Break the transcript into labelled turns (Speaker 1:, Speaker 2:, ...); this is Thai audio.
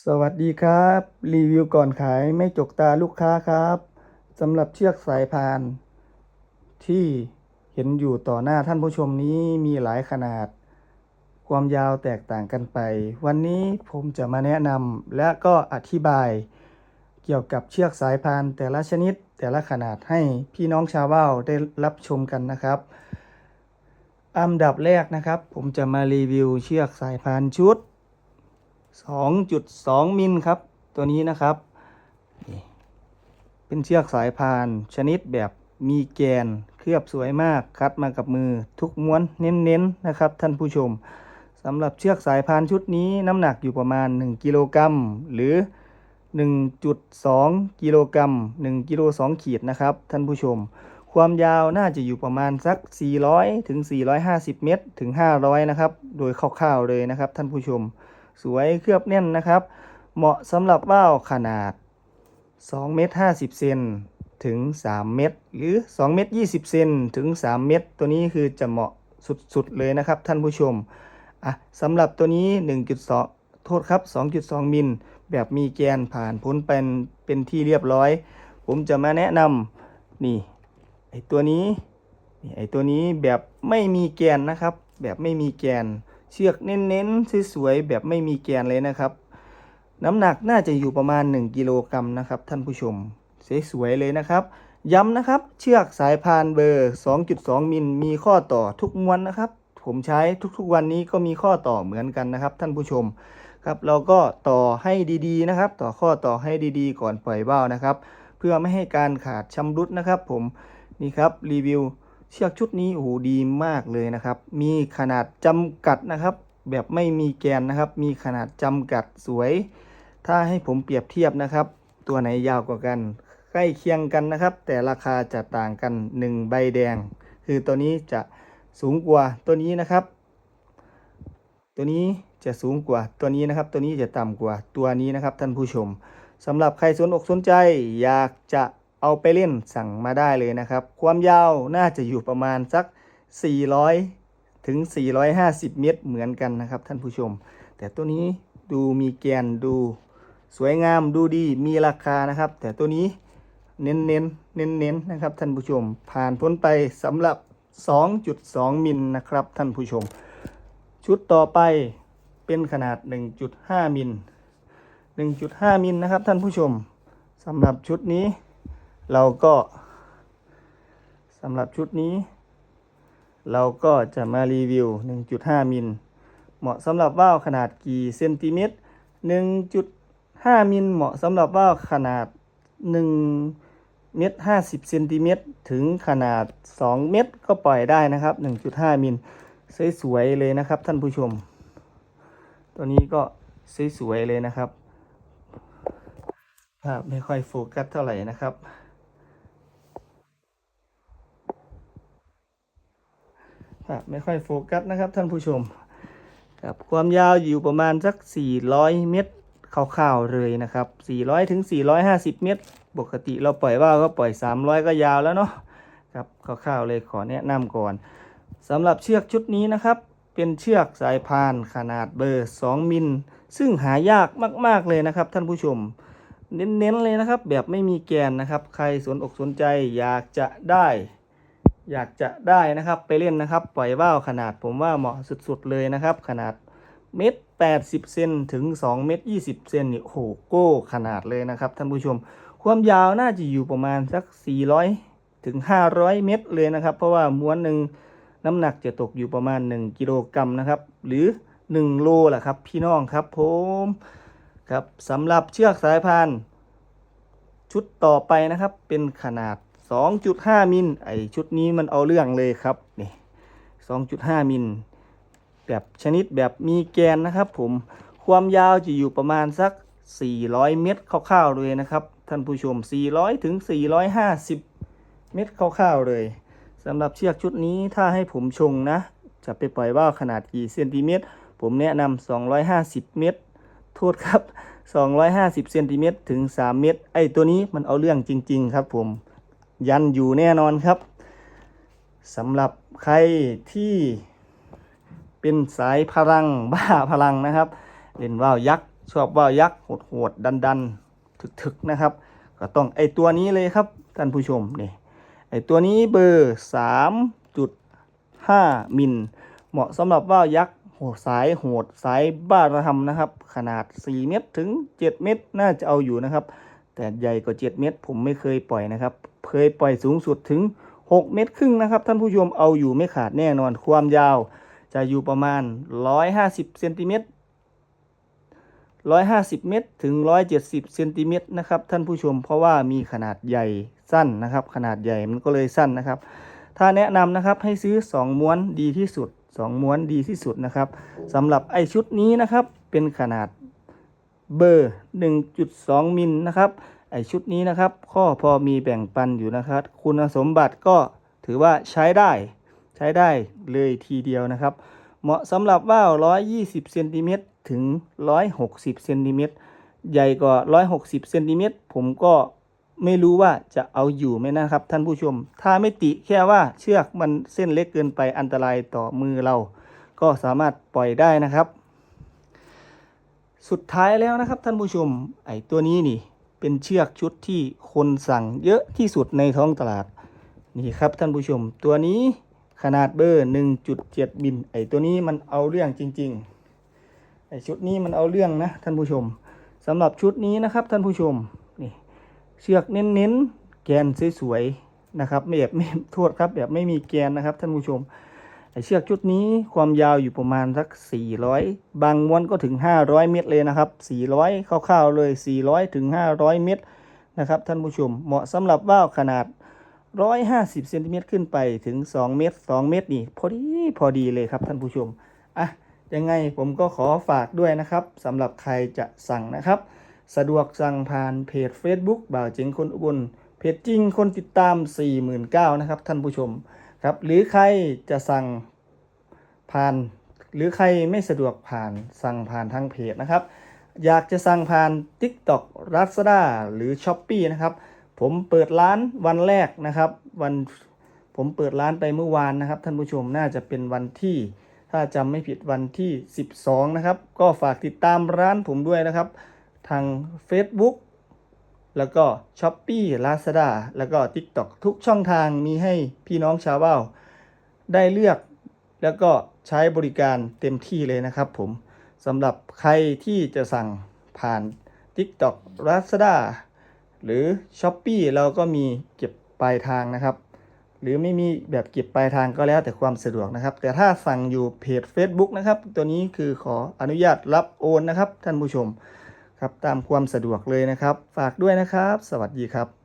Speaker 1: สวัสดีครับ รีวิวก่อนขายไม่จกตาลูกค้าครับสำหรับเชือกสายพาน ที่เห็นอยู่ต่อหน้าท่านผู้ชมนี้มีหลายขนาด ความยาวแตกต่างกันไป วันนี้ผมจะมาแนะนำและก็อธิบาย เกี่ยวกับเชือกสายพานแต่ละชนิดแต่ละขนาดให้พี่น้องชาวบ้านได้รับชมกันนะครับ อันดับแรกนะครับ ผมจะมารีวิวเชือกสายพานชุด 2.2 มิลครับ ตัวนี้นะครับ เป็นเชือกสายพานชนิดแบบมีแกนเคลือบสวยมากคัดมากับมือทุกม้วนเน้นๆนะครับ ท่านผู้ชมสำหรับเชือกสายพานชุดนี้น้ำหนักอยู่ประมาณ 1 กิโลกรัมหรือ 1.2 กิโลกรัม1กิโล2ขีดนะครับ ท่านผู้ชม ความยาวน่าจะอยู่ประมาณสัก 400 ถึง 450 เมตร ถึง 500 นะครับ โดยคร่าวๆเลยนะครับ ท่านผู้ชม สวยเคลือบแน่นนะครับ เหมาะสำหรับว่าวขนาด2เมตร50เซนถึง 3 เมตร หรือ 2 เมตร 20 เซนถึง 3 เมตร ตัวนี้คือจะเหมาะสุดๆเลยนะครับ ท่านผู้ชมอะสำหรับตัวนี้ 1.2 โทษครับ 2.2 มิล แบบมีแกนผ่านพ้นเป็นเป็นที่เรียบร้อย ผมจะมาแนะนำนี่ไอตัวนี้นี่ไอตัวนี้แบบไม่มีแกนนะครับ แบบไม่มีแกน เชือกเน้นๆสวยๆแบบไม่มีแกนเลยนะครับ น้ำหนักน่าจะอยู่ประมาณ 1 กิโลกรัมนะครับ ท่านผู้ชมสวยๆเลยนะครับ ย้ำนะครับเชือกสายพานเบอร์ 2.2 มิลมีข้อต่อทุกม้วนนะครับ ผมใช้ทุกๆวันนี้ก็มีข้อต่อเหมือนกันนะครับ ท่านผู้ชมครับเราก็ต่อให้ดีๆนะครับ ต่อข้อต่อให้ดีๆ ก่อนปล่อยว่าวนะครับ เพื่อไม่ให้การขาดชำรุดนะครับ ผมนี่ครับรีวิว เชือกชุดนี้โอ้โหดีมากเลยนะครับ มีขนาดจำกัดนะครับ แบบไม่มีแกนนะครับ มีขนาดจำกัดสวย ถ้าให้ผมเปรียบเทียบนะครับ ตัวไหนยาวกว่ากัน ใกล้เคียงกันนะครับ แต่ราคาจะต่างกัน 1 ใบแดง คือตัวนี้จะสูงกว่าตัวนี้นะครับ ตัวนี้จะสูงกว่าตัวนี้นะครับ ตัวนี้จะต่ำกว่าตัวนี้นะครับท่านผู้ชมสำหรับใครสนอกสนใจอยากจะ เอาไปเล่นสั่งมาได้เลยนะครับ ความยาวน่าจะอยู่ประมาณสัก 400 ถึง 450 เมตรเหมือนกันนะครับท่านผู้ชม แต่ตัวนี้ดูมีแกนดูสวยงามดูดีมีราคานะครับ แต่ตัวนี้เน้นเน้นเน้นเน้นนะครับท่านผู้ชม ผ่านพ้นไปสำหรับ 2.2 มิลนะครับท่านผู้ชม ชุดต่อไปเป็นขนาด 1.5 มิล 1.5 มิลนะครับท่านผู้ชมสำหรับชุดนี้ เราก็สำหรับชุดนี้ เราก็จะมารีวิว 1.5 มิล เหมาะสำหรับว่าวขนาดกี่เซนติเมตร 1.5 มิลเหมาะสำหรับว่าวขนาด 1 เมตร 50 เซนติเมตร ถึงขนาด 2 เมตรก็ปล่อยได้นะครับ 1.5 มิล สวยๆเลยนะครับท่านผู้ชม ตัวนี้ก็สวยๆเลยนะครับภาพไม่ค่อยโฟกัสเท่าไหร่นะครับ ภาพ ไม่ค่อยโฟกัสนะครับท่านผู้ชมครับความยาวอยู่ประมาณสัก 400 เมตรคร่าวๆเลยนะครับ 400ถึง450 เมตร ปกติเราปล่อยว่าวก็ปล่อย 300 ก็ยาวแล้วเนาะครับคร่าวๆเลยขอแนะนำก่อนสำหรับเชือกชุดนี้นะครับ เป็นเชือกสายพานขนาดเบอร์ 2 มิล ซึ่งหายากมากๆเลยนะครับ ท่านผู้ชม เน้นๆเลยนะครับ แบบไม่มีแกนนะครับ ใครสนอกสนใจอยากจะได้ อยากจะได้นะครับไปเล่นนะครับ ปล่อยว่าวขนาดผมว่าเหมาะสุดๆเลยนะครับ ขนาดเมตรแปดสิบเซนถึง2เมตรยี่สิบเซนนี่โอ้โหโก้ขนาดเลยนะครับท่านผู้ชม ความยาวน่าจะอยู่ประมาณสัก400ถึง500เมตรเลยนะครับ เพราะว่าม้วนหนึ่งน้ำหนักจะตกอยู่ประมาณ1กิโลกรัมนะครับ หรือ1โลแหละครับ พี่น้องครับผมครับสำหรับเชือกสายพานชุดต่อไปนะครับเป็นขนาด 2.5 มิลไอชุดนี้มันเอาเรื่องเลยครับนี่2.5 มิลแบบชนิดแบบมีแกนนะครับ ผมความยาวจะอยู่ประมาณสัก 400 เมตรคร่าวๆเลยนะครับ ท่านผู้ชม 400 ถึง 450 เมตรคร่าวๆเลยสำหรับเชือกชุดนี้ถ้าให้ผมชงนะ จะไปปล่อยว่าวขนาดกี่เซนติเมตร ผมแนะนำ250 เมตร โทษครับ 250 เซนติเมตรถึง 3 เมตร ไอตัวนี้มันเอาเรื่องจริง ๆ ครับผม ยันอยู่แน่นอนครับสำหรับใครที่เป็นสายพลังบ้าพลังนะครับ เล่นว่าวยักษ์ชอบว่าวยักษ์โหดๆดันๆ ถึกๆนะครับ ก็ต้องไอตัวนี้เลยครับท่านผู้ชมนี่ไอตัวนี้เบอร์ 3.5 มิล เหมาะสำหรับว่าวยักษ์โหดสายโหดสายบ้าระทำนะครับ ขนาด 4 เมตรถึง 7 เมตรน่าจะเอาอยู่นะครับ แต่ใหญ่กว่า 7 เมตร ผมไม่เคยปล่อยนะครับ เคยปล่อยสูงสุดถึง 6 เมตรครึ่งนะครับ ท่านผู้ชมเอาอยู่ไม่ขาดแน่นอนความยาว จะอยู่ประมาณ 150เซนติเมตร150 เมตรถึง 170เซนติเมตรนะครับท่านผู้ชมเพราะว่ามีขนาดใหญ่สั้นนะครับ ขนาดใหญ่มันก็เลยสั้นนะครับ ถ้าแนะนำนะครับให้ซื้อ 2 ม้วนดีที่สุด 2 ม้วนดีที่สุดนะครับสำหรับไอชุดนี้นะครับเป็นขนาด เบอร์ 1.2 มิลนะครับไอชุดนี้นะครับ ข้อพอมีแบ่งปันอยู่นะครับ คุณสมบัติก็ถือว่าใช้ได้ ใช้ได้เลยทีเดียวนะครับ เหมาะสำหรับว่าว 120 เซนติเมตรถึง 160 เซนติเมตรใหญ่กว่า 160 เซนติเมตรผมก็ไม่รู้ว่าจะเอาอยู่ไหมนะครับ ท่านผู้ชม ถ้าไม่ติแค่ว่าเชือกมันเส้นเล็กเกินไปอันตรายต่อมือเรา ก็สามารถปล่อยได้นะครับ สุดท้ายแล้วนะครับท่านผู้ชมไอ้ตัวนี้นี่เป็นเชือกชุดที่คนสั่งเยอะที่สุดในท้องตลาดนี่ครับท่านผู้ชม ตัวนี้ขนาดเบอร์ 1.7มิลไอ้ตัวนี้มันเอาเรื่องจริงๆไอ้ชุดนี้มันเอาเรื่องนะท่านผู้ชมสำหรับชุดนี้นะครับท่านผู้ชมนี่เชือกเน้นๆแกนสวยๆนะครับไม่แบบไม่โทษครับแบบไม่มีแกนนะครับท่านผู้ชม ไอเชือกชุดนี้ความยาวอยู่ประมาณสัก 400 บางม้วนก็ถึง 500 เมตรเลยนะครับ 400 คร่าวๆเลย 400 ถึง 500 เมตรนะครับท่านผู้ชม เหมาะสำหรับว่าวขนาด 150เซนติเมตรขึ้นไปถึง 2 เมตร 2 เมตรนี่พอดีพอดีเลยครับท่านผู้ชม อะ ยังไงผมก็ขอฝากด้วยนะครับสำหรับใครจะสั่งนะครับ สะดวกสั่งผ่านเพจ Facebook บ่าวเจ๋งคนอุบลเพจจริงคนติดตาม 49,000นะครับท่านผู้ชม ครับ หรือใครจะสั่งผ่าน หรือใครไม่สะดวกผ่านสั่งผ่านทางเพจนะครับ อยากจะสั่งผ่าน TikTok Lazada หรือ s h อ p e e นะครับ ผมเปิดร้านวันแรกนะครับ วันผมเปิดร้านไปเมื่อวานนะครับ ท่านผู้ชมน่าจะเป็นวันที่ ถ้าจำไม่ผิดวันที่ 12 นะครับ ก็ฝากติดตามร้านผมด้วยนะครับ ทาง Facebook แล้วก็ s h อ p e e Lazada แล้วก็ TikTok ทุกช่องทางมีให้พี่น้องชาวบ้านได้เลือกแล้วก็ใช้บริการเต็มที่เลยนะครับผมสำหรับใครที่จะสั่งผ่าน TikTok Lazada หรือ s h อ p e e เราก็มีเก็บปลายทางนะครับ หรือไม่มีแบบเก็บปลายทางก็แล้วแต่ความสะดวกนะครับ แต่ถ้าสั่งอยู่เพจ Facebook นะครับ ตัวนี้คือขออนุญาตรับโอนนะครับท่านผู้ชม ครับตามความสะดวกเลยนะครับ ฝากด้วยนะครับ สวัสดีครับ